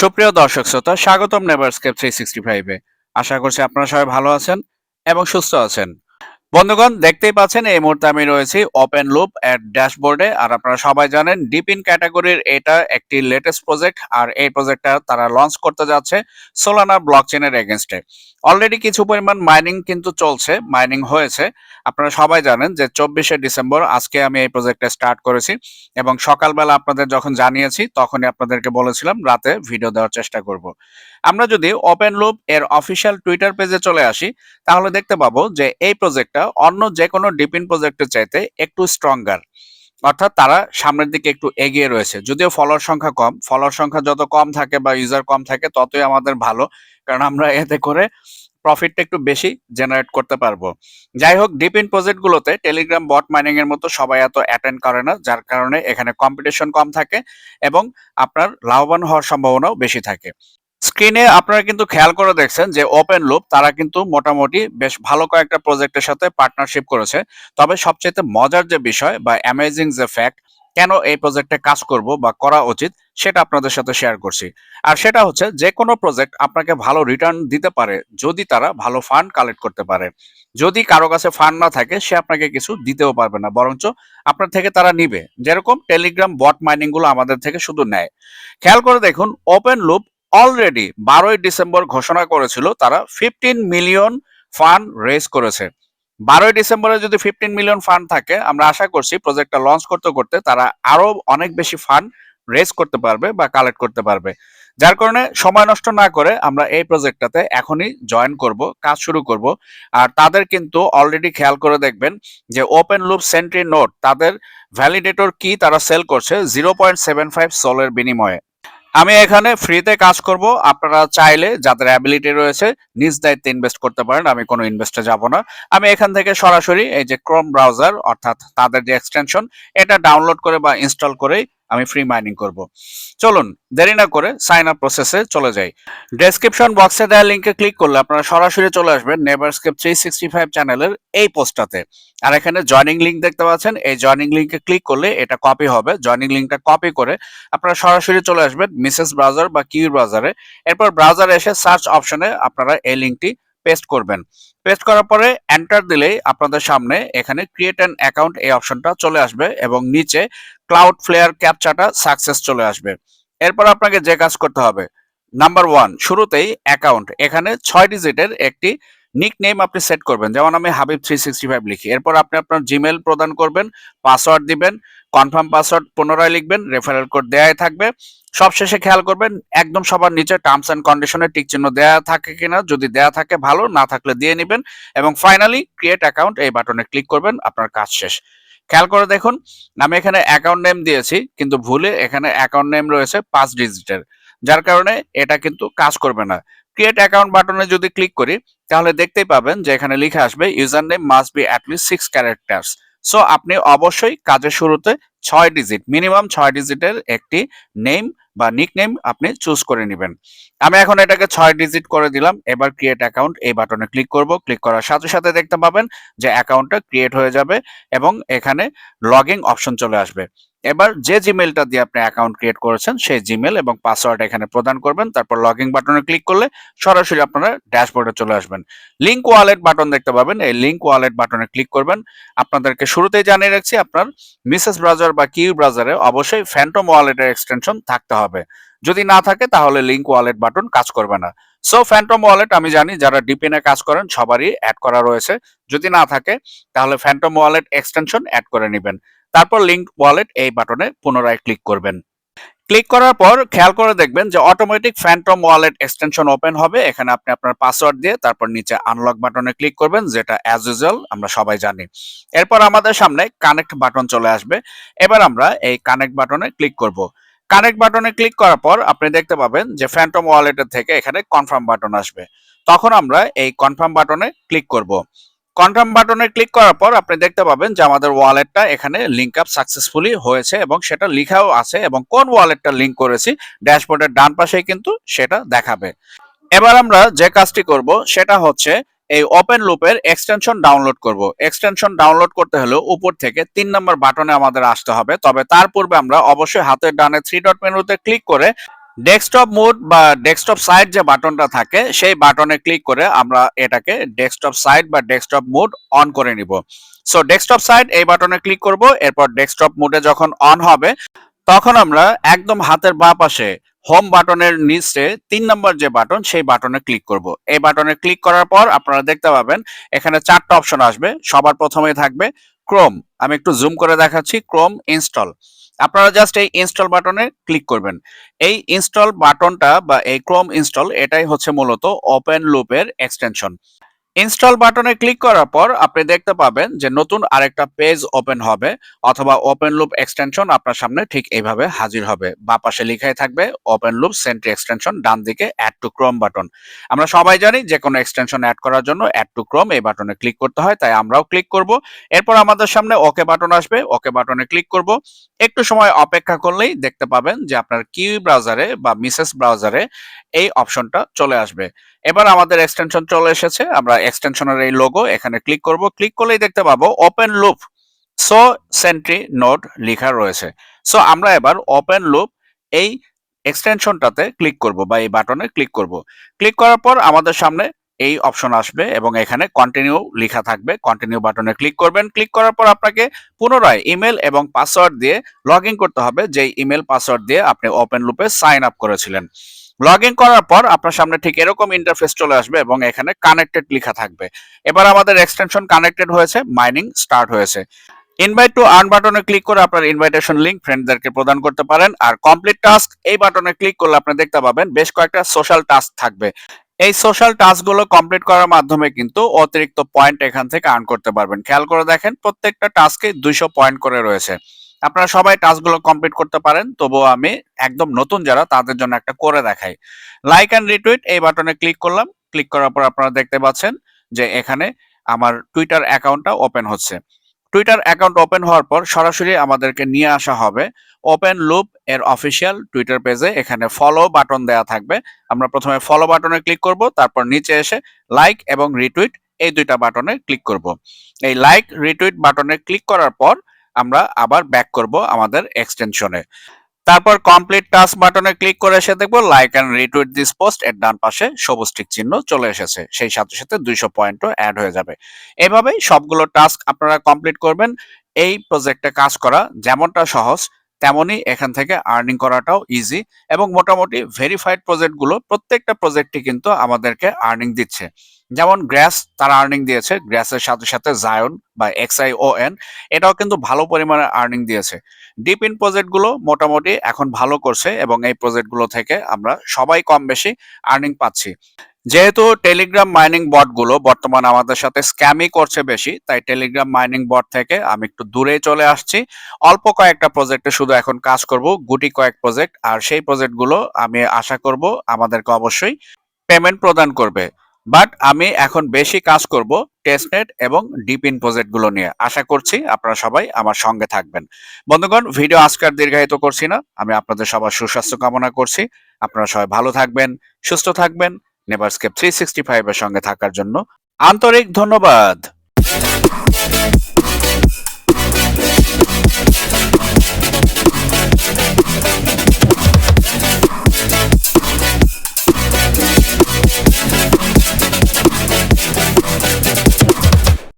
সুপ্রিয় দর্শক শ্রোতা, স্বাগতম নেভারস্কেপ থ্রি সিক্সটি ফাইভে আশা করছি আপনারা সবাই ভালো আছেন এবং সুস্থ আছেন। বন্ধুগণ, দেখতেই পাচ্ছেন, এই মুহূর্তে আমি রয়েছি ওপেন লুপ এর ড্যাশবোর্ডে আর আপনারা সবাই জানেন ডিপিন ক্যাটাগরির এটা একটি লেটেস্ট প্রজেক্ট আর এই প্রজেক্টটা তারা লঞ্চ করতে যাচ্ছে সোলানা ব্লকচেনের এগেনস্টে অলরেডি কিছু পরিমাণ মাইনিং কিন্তু চলছে মাইনিং হয়েছে। আপনারা সবাই জানেন যে চব্বিশে ডিসেম্বর আজকে আমি এই প্রজেক্টটা স্টার্ট করেছি, এবং সকালবেলা আপনাদের যখন জানিয়েছি, তখনই আপনাদেরকে বলেছিলাম রাতে ভিডিও দেওয়ার চেষ্টা করব। আমরা যদি ওপেন লুপ এর অফিসিয়াল টুইটার পেজে চলে আসি, তাহলে দেখতে পাবো যে এই প্রজেক্টটা অন্য যে কোনো ডিপিন প্রজেক্টের চাইতে একটু স্ট্রঙ্গার অর্থাৎ তারা সামনের দিকে একটু এগিয়ে রয়েছে। যদিও ফলোয়ার সংখ্যা কম ফলোয়ার সংখ্যা যত কম থাকে বা ইউজার কম থাকে, ততই আমাদের ভালো, কারণ আমরা এতে করে প্রফিটটা একটু বেশি জেনারেট করতে পারব। যাই হোক, ডিপিন প্রজেক্টগুলোতে টেলিগ্রাম বট মাইনিং এর মতো সবাই এত অ্যাটেন্ড করে না, যার কারণে এখানে কম্পিটিশন কম থাকে এবং আপনার লাভবান হওয়ার সম্ভাবনাও বেশি থাকে। স্ক্রিনে আপনারা কিন্তু খেয়াল করে দেখছেন যে ওপেন লুপ তারা কিন্তু মোটামুটি বেশ ভালো কয়েকটা প্রজেক্টের সাথে পার্টনারশিপ করেছে। তবে সবচেয়ে মজার যে বিষয় বা অ্যামেজিং যে ফ্যাক্ট কেন এই প্রজেক্টে কাজ করব বা করা উচিত সেটা আপনাদের সাথে শেয়ার করছি। আর সেটা হচ্ছে যে কোনো প্রজেক্ট আপনাকে ভালো রিটার্ন দিতে পারে যদি তারা ভালো ফান্ড কালেক্ট করতে পারে। যদি কারও কাছে ফান্ড না থাকে সে আপনাকে কিছু দিতেও পারবে না, বরঞ্চ আপনার থেকে তারা নিবে। যেরকম টেলিগ্রাম বট মাইনিংগুলো আমাদের থেকে শুধু নেয়। খেয়াল করে দেখুন ওপেন লুপ অলরেডি বারোই ডিসেম্বর ঘোষণা করেছিল তারা ফিফটিন মিলিয়ন ফান্ড রেজ করেছে। বারোই ডিসেম্বরে যদি ফিফটিন মিলিয়ন ফান্ড থাকে, আমরা আশা করছি প্রজেক্টটা লঞ্চ করতে করতে তারা আরও অনেক বেশি ফান্ড রেজ করতে পারবে বা কালেক্ট করতে পারবে। যার কারণে সময় নষ্ট না করে আমরা এই প্রজেক্টটাতে এখনই জয়েন করব, কাজ শুরু করব। আর তাদের কিন্তু অলরেডি খেয়াল করে দেখবেন যে ওপেন লুপ সেন্ট্রি নোট তাদের ভ্যালিডেটর কি তারা সেল করছে? জিরো পয়েন্ট সেভেন ফাইভ সোলের বিনিময়ে। আমি এখানে ফ্রিতে কাজ করব। আপনারা চাইলে যাদের অ্যাবিলিটি রয়েছে নিজ দায়িত্বে ইনভেস্ট করতে পারেন, আমি কোনো ইনভেস্টে যাব না। আমি এখান থেকে সরাসরি এই যে ক্রোম ব্রাউজার অর্থাৎ তাদের যে এক্সটেনশন এটা ডাউনলোড করে বা ইনস্টল করেই আমি ফ্রি মাইনিং করব। চলুন, দেরি না করে সাইন আপ প্রসেসে চলে যাই। ডেসক্রিপশন বক্সে দেওয়া লিঙ্কে ক্লিক করলে আপনারা সরাসরি চলে আসবেন নেভারস্কেপ থ্রি সিক্সটি ফাইভ চ্যানেলের এই পোস্টটাতে। আর এখানে জয়নিং লিঙ্ক দেখতে পাচ্ছেন, এই জয়নিং লিঙ্কে ক্লিক করলে এটা কপি হবে। জয়নিং লিঙ্কটা কপি করে আপনারা সরাসরি চলে আসবেন মিসেস ব্রাউজার বা কিউ ব্রাউজারে এরপর ব্রাউজারে এসে সার্চ অপশনে আপনারা এই লিঙ্কটি পেস্ট করবেন। পেস্ট করার পরে এন্টার দিলেই আপনাদের সামনে এখানে ক্রিয়েট অ্যান অ্যাকাউন্ট এই অপশনটা চলে আসবে এবং নিচে ক্লাউড ফ্লেয়ার ক্যাপচাটা সাকসেস চলে আসবে। এরপর আপনাকে যে কাজ করতে হবে নাম্বার ওয়ান শুরুতেই অ্যাকাউন্ট এখানে ছয় ডিজিটের একটি নিক নেম আপনি সেট করবেন। যেমন আমি হাবিব থ্রি সিক্সটি ফাইভ লিখি। এরপর আপনি আপনার জিমেল প্রদান করবেন পাসওয়ার্ড দিবেন কনফার্ম পাসওয়ার্ড পুনরায় লিখবেন রেফারেল কোড দেয়াই থাকবে। সবশেষে খেয়াল করবেন, একদম সবার নিচে টার্মস অ্যান্ড কন্ডিশনের টিক চিহ্ন দেয়া থাকে কিনা। যদি দেয়া থাকে ভালো, না থাকলে দিয়ে নেবেন। এবং ফাইনালি ক্রিয়েট অ্যাকাউন্ট এই বাটনে ক্লিক করবেন, আপনার কাজ শেষ। খেয়াল করে দেখুন, আমি এখানে অ্যাকাউন্ট নেম দিয়েছি, কিন্তু ভুলে এখানে অ্যাকাউন্ট নেম রয়েছে পাঁচ ডিজিটের যার কারণে এটা কিন্তু কাজ করবে না। ক্রিয়েট অ্যাকাউন্ট বাটনে যদি ক্লিক করি, তাহলে দেখতেই পাবেন যে এখানে লিখে আসবে user name must be at least six characters so আপনি অবশ্যই কাজের শুরুতে ছয় ডিজিট মিনিমাম ছয় ডিজিটের একটি নেম বা নিক নেম আপনি চুজ করে নেবেন। আমি এখন এটাকে ছয় ডিজিট করে দিলাম, এবার ক্রিয়েট অ্যাকাউন্ট এই বাটনে ক্লিক করব। ক্লিক করার সাথে সাথে দেখতে পাবেন যে অ্যাকাউন্টটা ক্রিয়েট হয়ে যাবে এবং এখানে লগিং অপশন চলে আসবে। এবার যে জিমেলটা দিয়ে আপনি অ্যাকাউন্ট ক্রিয়েট করেছেন, সেই জিমেল এবং পাসওয়ার্ড এখানে প্রদান করবেন, তারপর লগিং বাটনে ক্লিক করলে সরাসরি আপনারা ড্যাশবোর্ডে চলে আসবেন। লিঙ্ক ওয়ালেট বাটন দেখতে পাবেন, এই লিঙ্ক ওয়ালেট বাটনে ক্লিক করবেন। আপনাদেরকে শুরুতেই জানিয়ে রাখছি, আপনার মিসেস ব্রাউজার বা কিউ ব্রাউজারে অবশ্যই ফ্যান্টম ওয়ালেটের এক্সটেনশন থাকতে হবে। যদি না থাকে, তাহলে লিঙ্ক ওয়ালেট বাটন কাজ করবে না। সো ফ্যান্টম ওয়ালেট আমি জানি যারা ডিপিনে কাজ করেন, সবারই অ্যাড করা রয়েছে। যদি না থাকে, তাহলে ফ্যান্টম ওয়ালেট এক্সটেনশন অ্যাড করে নেবেন। তারপর লিঙ্ক ওয়ালেট এই বাটনে পুনরায় ক্লিক করবেন। ক্লিক করার পর খেয়াল করে দেখবেন যে automatic Phantom wallet extension open হবে। এখানে আপনি আপনার পাসওয়ার্ড দিয়ে তারপর নিচে আনলক বাটনে ক্লিক করবেন, যেটা অ্যাজ ইউজুয়াল আমরা সবাই জানি। এরপর আমাদের সামনে কানেক্ট বাটন চলে আসবে। এবার আমরা এই কানেক্ট বাটনে ক্লিক করব। কানেক্ট বাটনে ক্লিক করার পর আপনি দেখতে পাবেন যে ফ্যান্টম ওয়ালেটের থেকে এখানে কনফার্ম বাটন আসবে। তখন আমরা এই কনফার্ম বাটনে ক্লিক করব। কনফার্ম বাটনে ক্লিক করার পর আপনি দেখতে পাবেন যে আমাদের ওয়ালেটটা এখানে লিঙ্ক আপ সাকসেসফুলি হয়েছে এবং সেটা লিখাও আছে এবং কোন ওয়ালেটটা লিঙ্ক করেছি ড্যাশবোর্ডের ডান পাশেই কিন্তু সেটা দেখাবে। এবার আমরা যে কাজটি করব সেটা হচ্ছে এই ওপেন লুপের এক্সটেনশন ডাউনলোড করব। এক্সটেনশন ডাউনলোড করতে হলে উপর থেকে তিন নম্বর বাটনে আমাদের আসতে হবে। তবে তার পূর্বে আমরা অবশ্যই হাতের ডানে থ্রি ডট মেনুতে ক্লিক করে ডেস্কটপ মোড বা ডেস্কটপ সাইড যে বাটনটা থাকে, সেই বাটনে ক্লিক করে আমরা এটাকে ডেস্কটপ সাইড বা ডেস্কটপ মোড অন করে নিব। সো ডেস্কটপ সাইড এই বাটনে ক্লিক করব। এরপর ডেস্কটপ মোডে যখন অন হবে, তখন আমরা একদম হাতের বাঁ পাশে হোম বাটনের নিচে তিন নম্বর যে বাটন সেই বাটনে ক্লিক করব। এই বাটনে ক্লিক করার পর আপনারা দেখতে পাবেন, এখানে চারটা অপশন আসবে। সবার প্রথমে থাকবে ক্রোম আমি একটু জুম করে দেখাচ্ছি ক্রোম ইনস্টল আপনারা জাস্ট এই ইনস্টল বাটনে ক্লিক করবেন। এই ইনস্টল বাটনটা বা এই ক্রোম ইনস্টল এটাই হচ্ছে মূলত ওপেন লুপের এক্সটেনশন ইনস্টল বাটনে ক্লিক করার পর আপনি দেখতে পাবেন যে নতুন আরেকটা পেজ ওপেন হবে অথবা ওপেন লুপ এক্সটেনশন আপনার সামনে ঠিক এইভাবে হাজির হবে। বা পাশে লিখাই থাকবে ওপেন লুপ সেন্ট্রি এক্সটেনশন ডান দিকে অ্যাড টু ক্রোম বাটন আমরা সবাই জানি যে কোনো এক্সটেনশন অ্যাড করার জন্য অ্যাড টু ক্রোম এই বাটনে ক্লিক করতে হয়, তাই আমরাও ক্লিক করব। এরপর আমাদের সামনে ওকে বাটন আসবে। ওকে বাটনে ক্লিক করব। একটু সময় অপেক্ষা করলেই দেখতে পাবেন যে আপনার কিউ ব্রাউজারে বা মিসেস ব্রাউজারে এই অপশনটা চলে আসবে। এবার আমাদের এক্সটেনশন চলে এসেছে, আমরা এক্সটেনশনের এই লোগো এখানে ক্লিক করব। ক্লিক করলেই দেখতে পাবো open loop so sentry node লেখা রয়েছে। সো আমরা এবার ওপেন লুপ এই এক্সটেনশনটাতে ক্লিক করব বা এই বাটনে ক্লিক করব। ক্লিক করার পর আমাদের সামনে এই অপশন আসবে এবং এখানে কন্টিনিউ লেখা থাকবে। কন্টিনিউ বাটনে ক্লিক করবেন। ক্লিক করার পর আপনাকে পুনরায় ইমেল এবং পাসওয়ার্ড দিয়ে লগ করতে হবে। যে ইমেল পাসওয়ার্ড দিয়ে আপনি ওপেন লুপে সাইন আপ করেছিলেন। লগ ইন করার পর আপনার সামনে ঠিক এরকম ইন্টারফেস চলে আসবে এবং এখানে কানেক্টেড লেখা থাকবে। এবার আমাদের এক্সটেনশন কানেক্টেড হয়েছে মাইনিং স্টার্ট হয়েছে। ইনভাইট টু আর্ন বাটনে ক্লিক করে আপনার ইনভাইটেশন লিংক ফ্রেন্ডদেরকে প্রদান করতে পারেন। আর কমপ্লিট টাস্ক এই বাটনে ক্লিক করলে আপনি দেখতে পাবেন বেশ কয়েকটা সোশ্যাল টাস্ক থাকবে। এই সোশ্যাল টাস্কগুলো কমপ্লিট করার মাধ্যমে কিন্তু অতিরিক্ত পয়েন্ট এখান থেকে আর্ন করতে পারবেন। খেয়াল করে দেখেন, প্রত্যেকটা টাস্কে দুইশো পয়েন্ট করে রয়েছে। আপনারা সবাই টাস্কগুলো কমপ্লিট করতে পারেন, তবুও আমি একদম নতুন যারা তাদের জন্য একটা করে দেখাই। লাইক অ্যান্ড রিটুইট এই বাটনে ক্লিক করলাম ক্লিক করার পর আপনারা দেখতে পাচ্ছেন যে এখানে আমার টুইটার অ্যাকাউন্টটা ওপেন হচ্ছে। টুইটার অ্যাকাউন্ট ওপেন হওয়ার পর সরাসরি আমাদেরকে নিয়ে আসা হবে ওপেন লুপ এর অফিসিয়াল টুইটার পেজে এখানে ফলো বাটন দেয়া থাকবে। আমরা প্রথমে ফলো বাটনে ক্লিক করব, তারপর নিচে এসে লাইক এবং রিটুইট এই দুইটা বাটনে ক্লিক করব। এই লাইক রিটুইট বাটনে ক্লিক করার পর আমরা আবার ব্যাক করব আমাদের এক্সটেনশনে তারপর কমপ্লিট টাস্ক বাটনে ক্লিক করে এসে দেখব like and retweet this post এর ডান পাশে সবুজ টিক চিহ্ন চলে এসেছে, সেই সাথে সাথে দুইশো পয়েন্টও অ্যাড হয়ে যাবে। এভাবেই সবগুলো টাস্ক আপনারা কমপ্লিট করবেন, এই প্রজেক্টে কাজ করা যেমনটা সহজ তেমনই এখান থেকে আর্নিং করাটাও ইজি এবং মোটামুটি ভেরিফাইড প্রজেক্টগুলো প্রত্যেকটা প্রজেক্টই কিন্তু আমাদেরকে আর্নিং দিচ্ছে। যেমন গ্র্যাস তারা আর্নিং দিয়েছে গ্র্যাসের সাথে সাথে জায়ন বা এক্সআই ও এন এটাও কিন্তু ভালো পরিমাণে আর্নিং দিয়েছে। ডিপ ইন প্রজেক্টগুলো মোটামুটি এখন ভালো করছে এবং এই প্রজেক্টগুলো থেকে আমরা সবাই কম বেশি আর্নিং পাচ্ছি। যেহেতু টেলিগ্রাম মাইনিং বটগুলো বর্তমানে আমাদের সাথে স্ক্যামই করছে বেশি, তাই টেলিগ্রাম মাইনিং বট থেকে আমি একটু দূরে চলে আসছি। অল্প কয়েকটা প্রজেক্টে শুধু এখন কাজ করব, গুটি কয়েক প্রজেক্ট আর সেই প্রজেক্টগুলো আমি আশা করব আমাদেরকে অবশ্যই পেমেন্ট প্রদান করবে। বাট আমি এখন বেশি কাজ করব টেস্টনেট এবং ডিপিন প্রজেক্টগুলো নিয়ে। আশা করছি আপনারা সবাই আমার সঙ্গে থাকবেন। বন্ধুগণ ভিডিও আজকার দীর্ঘায়িত করছি না। আমি আপনাদের সবার সুস্বাস্থ্য কামনা করছি। আপনারা সবাই ভালো থাকবেন, সুস্থ থাকবেন। নেভারস্কেপ থ্রি সিক্সটি ফাইভের সঙ্গে থাকার জন্য আন্তরিক ধন্যবাদ।